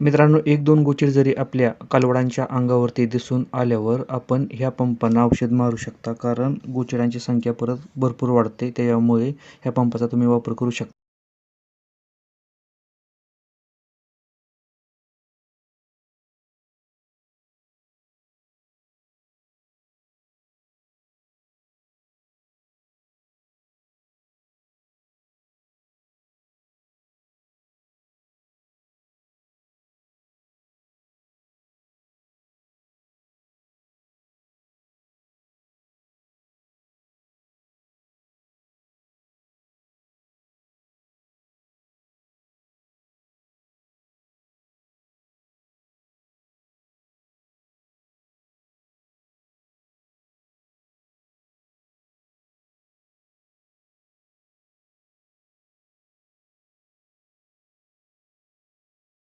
मित्रांनो एक दोन गोचीर जरी आपल्या कालवडांच्या अंगावरती दिसून आल्यावर आपण ह्या पंपांना औषध मारू शकता कारण गोचरांची संख्या परत भरपूर वाढते त्याच्यामुळे ह्या पंपाचा तुम्ही वापर करू शकता.